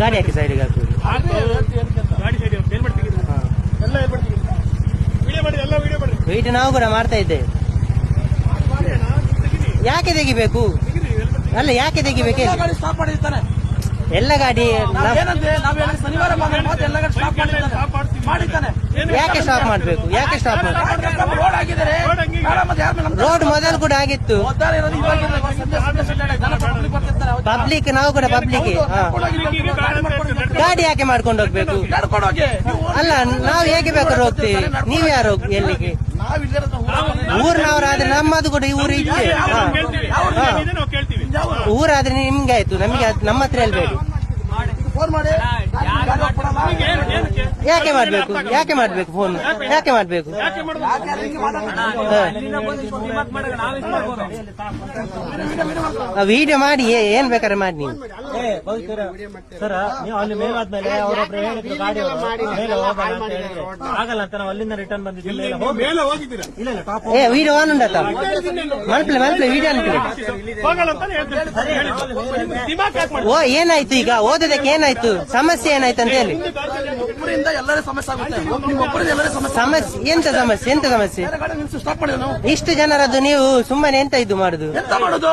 ಮಾಡಿ ಹಾಕಿ ವಿಡಿಯೋ ಮಾಡಿ ವೆಯ್ಟ್ ನಾವು ಕೂಡ ಮಾಡ್ತಾ ಇದ್ದೇವೆ ಯಾಕೆ ತೆಗಿಬೇಕು? ಅಲ್ಲ ಯಾಕೆ ತೆಗಿಬೇಕು? ಎಲ್ಲ ಗಾಡಿ ಸ್ಟಾಪ್ ಮಾಡಿರ್ತಾನೆ. ಎಲ್ಲ ಗಾಡಿ ನಾವ್- ಏನಂದ್ರೆ ಶನಿವಾರ ಬಂದ್ರೆ ಮಾತ್ರ ಗಾಡಿ ಸ್ಟಾಪ್ ಮಾಡಿರ್ತಾನೆ. ಸ್ಟಾಪ್ ಮಾಡ್ತೀವಿ. ಯಾಕೆ ಸ್ಟಾಪ್ ಮಾಡ್ಬೇಕು? ಯಾಕೆ ಸ್ಟಾಪ್ ರೋಡ್ ಮೊದಲು ಕೂಡ ಆಗಿತ್ತು. ಪಬ್ಲಿಕ್ ನಾವು ಕೂಡ ಪಬ್ಲಿಕ್ ಗಾಡಿ ಯಾಕೆ ಮಾಡ್ಕೊಂಡು ಹೋಗ್ಬೇಕು? ಅಲ್ಲ ನಾವು ಹೇಗೆ ಬೇಕಾದ್ರೂ ಹೋಗ್ತೀವಿ. ನೀವ್ ಯಾರು ಎಲ್ಲಿಗೆ? ಊರ್ನವರಾದ್ರೆ ನಮ್ಮದು ಕೂಡ ಈ ಊರು ಇದೆ ಊರಾದ್ರೆ ನಿಮ್ಗೆ ಆಯ್ತು ನಮಗೆ ನಮ್ಮ ಹತ್ರ ಹೇಳ್ಬೇಡಿ ಫೋನ್ ಮಾಡಿ ಗಾಡಿ ಹೋಗ್ಬಿಡಲ್ಲ. ಏನು ಏನಕ್ಕೆ ಯಾಕೆ ಮಾಡ್ಬೇಕು? ಯಾಕೆ ಮಾಡ್ಬೇಕು ಫೋನ್ ಯಾಕೆ ಮಾಡ್ಬೇಕು? ವಿಡಿಯೋ ಮಾಡಿ ಏನ್ ಬೇಕಾದ್ರೆ ಮಾಡಿ ನೀವು. ಸರ್ ನೀವು ಅಲ್ಲಿ ಮೇಲಾದ್ಮೇಲೆ ಅವರೊಬ್ರು ಹೇಳಿದ್ರು ಗಾಡಿ ಮೇಲೆ ಹೋಗಲ್ಲ ಅಂತ ಹೇಳಿದ್ರೆ. ಆಗಲ್ಲ ಅಂತ ನಾವು ಅಲ್ಲಿಂದ ರಿಟರ್ನ್ ಬಂದಿದ್ದೀವಿ ಮೇಲೆ ಹೋಗಿ ಹೋಗಿದ್ದೀರಾ? ಇಲ್ಲ ಇಲ್ಲ ಟಾಪ್ ಏ ವಿಡಿಯೋ ಆನ್ ಉಂಟತ್ತ ಮಲ್ಪಲೆ ಮಲ್ಪಲೆ ವಿಡಿಯೋ ಅನ್ಕೊಳ್ಳಿ ಓ ಏನಾಯ್ತು ಈಗ? ಓದೋದಕ್ಕೆ ಏನಾಯ್ತು? ಸಮಸ್ಯೆ ಏನಾಯ್ತು ಅಂತ ಹೇಳಿ. ಸಮಸ್ಯೆ ಆಗುತ್ತೆ. ನಿಮ್ಮ ಒಬ್ಬರಿಂದ ಎಲ್ಲರೂ ಸಮಸ್ಯೆ ಸಮಸ್ಯೆ ಎಂತ ಸಮಸ್ಯೆ ಎಂತ ಸಮಸ್ಯೆ? ಇಷ್ಟು ಜನರದ್ದು ನೀವು ಸುಮ್ಮನೆ ಎಂತ ಇದು ಮಾಡುದು? ಎಂತ ಮಾಡೋದು?